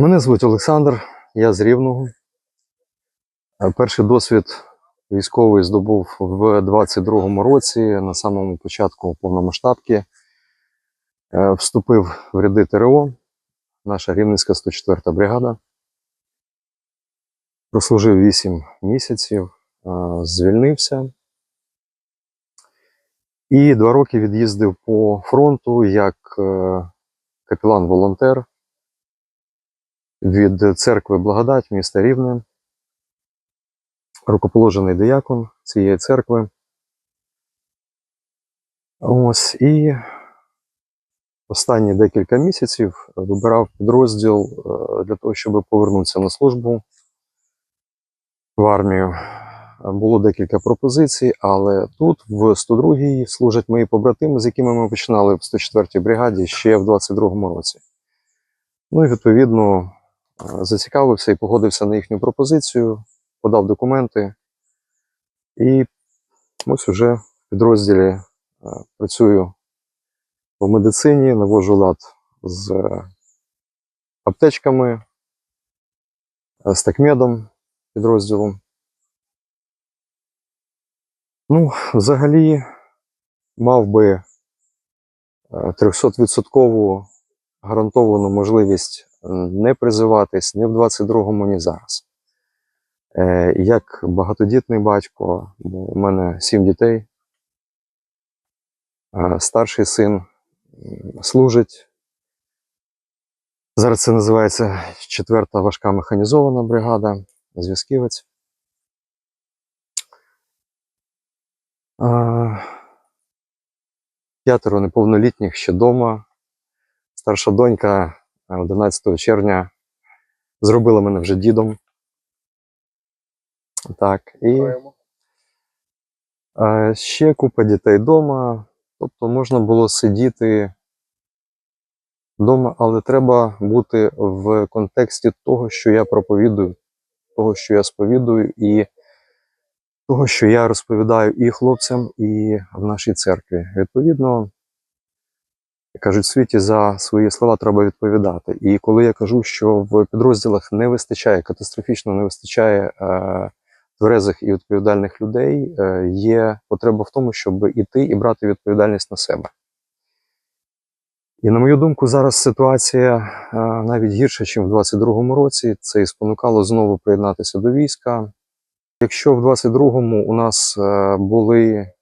Мене звуть Олександр, я з Рівного. Е, Перший досвід військовий здобув в 22-му році, на самому початку повномасштабки. Е, Вступив в ряди ТРО, наша Рівненська 104-та бригада. Прослужив 8 місяців, е, звільнився. І два роки від'їздив по фронту як капелан-волонтер від церкви Благодать міста Рівне, рукоположений диякон цієї церкви. Ось і останні декілька місяців вибирав підрозділ е, для того, щоб повернутися на службу в армію. Було декілька пропозицій, але тут, в 102-й, служать мої побратими, з якими ми починали в 104-й бригаді ще в 22-му році. Ну і відповідно зацікавився і погодився на їхню пропозицію, подав документи. І ось уже в підрозділі е, працюю в медицині, навожу лад з е, аптечками, е, з такмедом підрозділом. Ну, взагалі, мав би е, 300% гарантовану можливість не призиватись ні в 22-му, ні зараз. Е, Як багатодітний батько, бо у мене сім дітей, е, старший син служить. Зараз це називається четверта важка механізована бригада, зв'язківець. П'ятеро неповнолітніх ще вдома. Старша донька е, 11 червня зробила мене вже дідом. Так, і ще купа дітей вдома. Тобто можна було сидіти вдома, але треба бути в контексті того, що я проповідую, того, що я сповідую, і того, що я розповідаю і хлопцям, і в нашій церкві. Відповідно, кажуть, в світі за свої слова треба відповідати. І коли я кажу, що в підрозділах не вистачає, катастрофічно не вистачає е, тверезих і відповідальних людей, е, є потреба в тому, щоб іти і брати відповідальність на себе. І на мою думку, зараз ситуація е, навіть гірша, ніж в 22-му році. Це і спонукало знову приєднатися до війська. Якщо в 22-му у нас е, були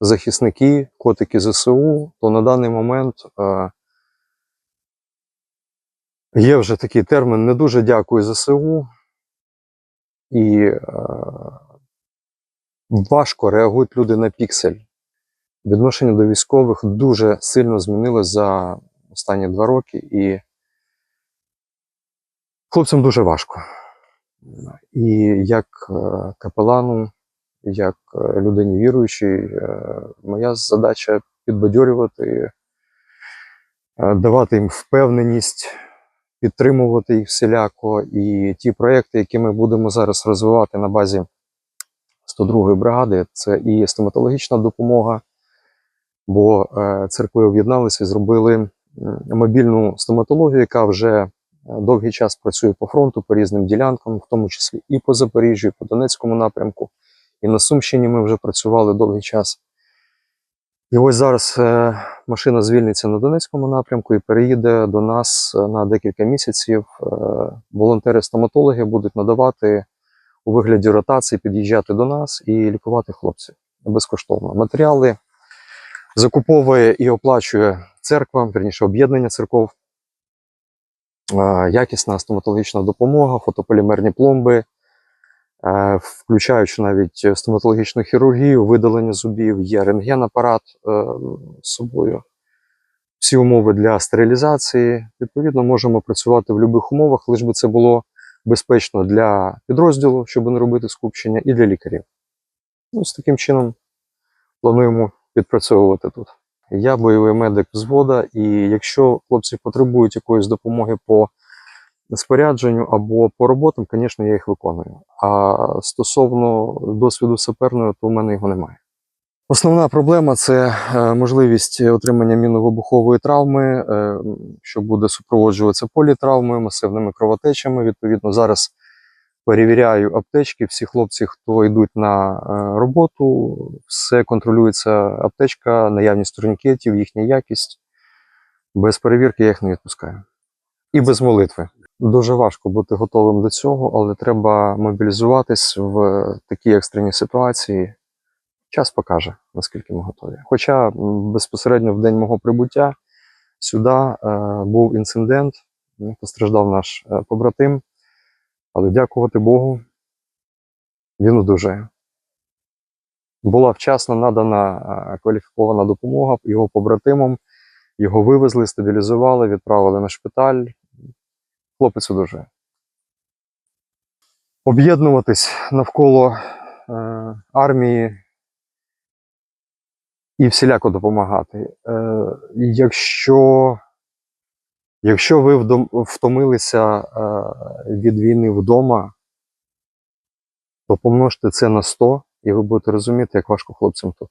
захисники, котики ЗСУ, то на даний момент е, є вже такий термін не дуже дякую ЗСУ, і е, важко реагують люди на піксель. Відношення до військових дуже сильно змінилось за останні два роки, і хлопцям дуже важко. І як е, капелану, як е, людині віруючій, е, моя задача підбадьорювати, е, давати їм впевненість, підтримувати їх всіляко. І ті проекти, які ми будемо зараз розвивати на базі 102-ї бригади, це і стоматологічна допомога, бо церкви об'єдналися і зробили мобільну стоматологію, яка вже довгий час працює по фронту, по різним ділянкам, в тому числі і по Запоріжжю, і по Донецькому напрямку. І на Сумщині ми вже працювали довгий час. І ось зараз е, машина звільниться на Донецькому напрямку і переїде до нас е, на декілька місяців. Е, Волонтери-стоматологи будуть надавати у вигляді ротації, під'їжджати до нас і лікувати хлопців безкоштовно. Матеріали закуповує і оплачує церква, верніше об'єднання церков. Якісна стоматологічна допомога, фотополімерні пломби, включаючи навіть стоматологічну хірургію, видалення зубів, є рентген-апарат е, з собою. Всі умови для стерилізації. Відповідно, можемо працювати в будь-яких умовах, лише би це було безпечно для підрозділу, щоб не робити скупчення, і для лікарів. Ну, з таким чином плануємо відпрацьовувати тут. Я бойовий медик взвода, і якщо хлопці потребують якоїсь допомоги по спорядженню або по роботам, звісно, я їх виконую. А стосовно досвіду саперного, то в мене його немає. Основна проблема це е, можливість отримання міновибухової травми, е, що буде супроводжуватися політравмою, масивними кровотечами. Відповідно, зараз перевіряю аптечки. Всі хлопці, хто йдуть на е, роботу, все контролюється аптечка, наявність турнікетів, їхня якість. Без перевірки я їх не відпускаю. І без молитви. Дуже важко бути готовим до цього, але треба мобілізуватись в такій екстреній ситуації. Час покаже, наскільки ми готові. Хоча безпосередньо в день мого прибуття сюди е, був інцидент, постраждав наш е, побратим, але дякувати Богу, він одужає. Була вчасно надана е, кваліфікована допомога його побратимам, його вивезли, стабілізували, відправили на шпиталь. Хлопець одужає. Об'єднуватись навколо е, армії і всіляко допомагати. Е, якщо, якщо ви вдом, втомилися е, від війни вдома, то помножте це на 100, і ви будете розуміти, як важко хлопцям тут.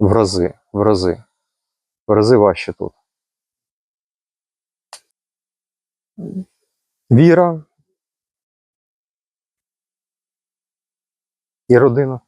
В рази, в рази. В рази важче тут. Віра і родина.